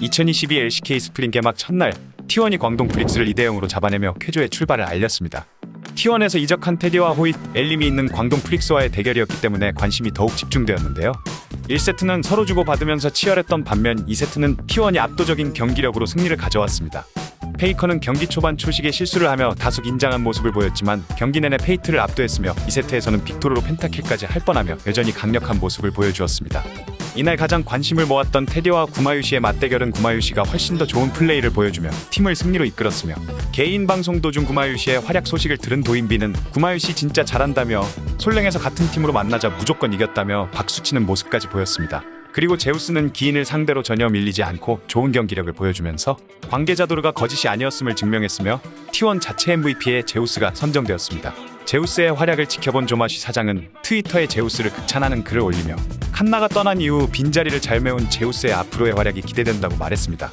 2022 LCK 스프링 개막 첫날 T1이 광동 브릭스를 2대 0으로 잡아내며 쾌조의 출발을 알렸습니다. T1에서 이적한 테디와 호잇, 엘림이 있는 광동 프릭스와의 대결이었기 때문에 관심이 더욱 집중되었는데요. 1세트는 서로 주고받으면서 치열했던 반면 2세트는 T1이 압도적인 경기력으로 승리를 가져왔습니다. 페이커는 경기 초반 초식에 실수를 하며 다소 긴장한 모습을 보였지만 경기 내내 페이트를 압도했으며 2세트에서는 빅토르로 펜타킬까지 할 뻔하며 여전히 강력한 모습을 보여주었습니다. 이날 가장 관심을 모았던 테디와 구마유시의 맞대결은 구마유시가 훨씬 더 좋은 플레이를 보여주며 팀을 승리로 이끌었으며 개인 방송 도중 구마유시의 활약 소식을 들은 도인비는 구마유시 진짜 잘한다며 솔랭에서 같은 팀으로 만나자 무조건 이겼다며 박수치는 모습까지 보였습니다. 그리고 제우스는 기인을 상대로 전혀 밀리지 않고 좋은 경기력을 보여주면서 관계자 도르가 거짓이 아니었음을 증명했으며 T1 자체 MVP에 제우스가 선정되었습니다. 제우스의 활약을 지켜본 조마시 사장은 트위터에 제우스를 극찬하는 글을 올리며 칸나가 떠난 이후 빈자리를 잘 메운 제우스의 앞으로의 활약이 기대된다고 말했습니다.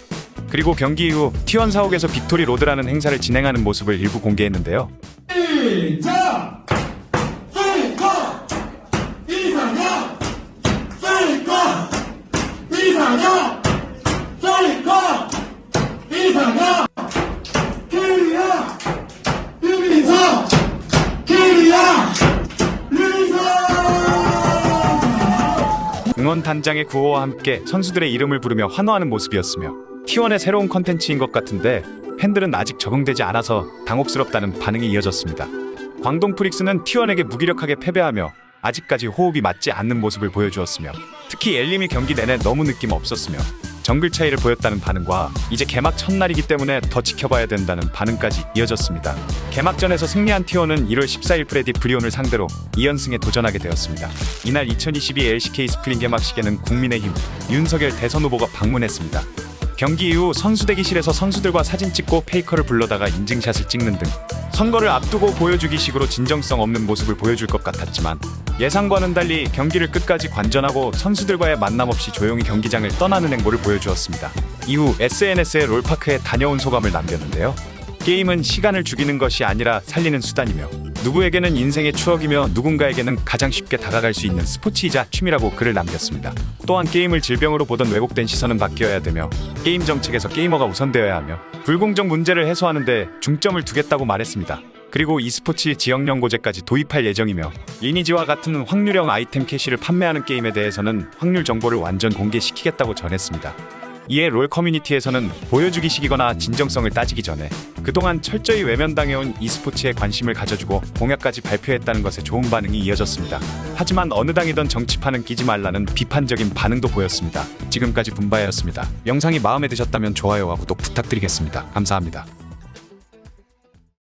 그리고 경기 이후 T1 사옥에서 빅토리 로드라는 행사를 진행하는 모습을 일부 공개했는데요. 시작! 응원 단장의 구호와 함께 선수들의 이름을 부르며 환호하는 모습이었으며 T1의 새로운 컨텐츠인 것 같은데 팬들은 아직 적응되지 않아서 당혹스럽다는 반응이 이어졌습니다. 광동 프릭스는 T1에게 무기력하게 패배하며 아직까지 호흡이 맞지 않는 모습을 보여주었으며 특히 엘림이 경기 내내 너무 느낌 없었으며 정글 차이를 보였다는 반응과 이제 개막 첫날이기 때문에 더 지켜봐야 된다는 반응까지 이어졌습니다. 개막전에서 승리한 T1은 1월 14일 프레디 브리온을 상대로 2연승에 도전하게 되었습니다. 이날 2022 LCK 스프링 개막식에는 국민의힘 윤석열 대선 후보가 방문했습니다. 경기 이후 선수 대기실에서 선수들과 사진 찍고 페이커를 불러다가 인증샷을 찍는 등 선거를 앞두고 보여주기식으로 진정성 없는 모습을 보여줄 것 같았지만 예상과는 달리 경기를 끝까지 관전하고 선수들과의 만남 없이 조용히 경기장을 떠나는 행보를 보여주었습니다. 이후 SNS에 롤파크에 다녀온 소감을 남겼는데요. 게임은 시간을 죽이는 것이 아니라 살리는 수단이며 누구에게는 인생의 추억이며 누군가에게는 가장 쉽게 다가갈 수 있는 스포츠이자 취미라고 글을 남겼습니다. 또한 게임을 질병으로 보던 왜곡된 시선은 바뀌어야 되며 게임 정책에서 게이머가 우선되어야 하며 불공정 문제를 해소하는데 중점을 두겠다고 말했습니다. 그리고 e스포츠 지역 연고제까지 도입할 예정이며 리니지와 같은 확률형 아이템 캐시를 판매하는 게임에 대해서는 확률 정보를 완전 공개시키겠다고 전했습니다. 이에 롤 커뮤니티에서는 보여주기식이거나 진정성을 따지기 전에 그동안 철저히 외면당해온 e스포츠에 관심을 가져주고 공약까지 발표했다는 것에 좋은 반응이 이어졌습니다. 하지만 어느 당이던 정치판은 끼지 말라는 비판적인 반응도 보였습니다. 지금까지 분바였습니다. 영상이 마음에 드셨다면 좋아요와 구독 부탁드리겠습니다. 감사합니다.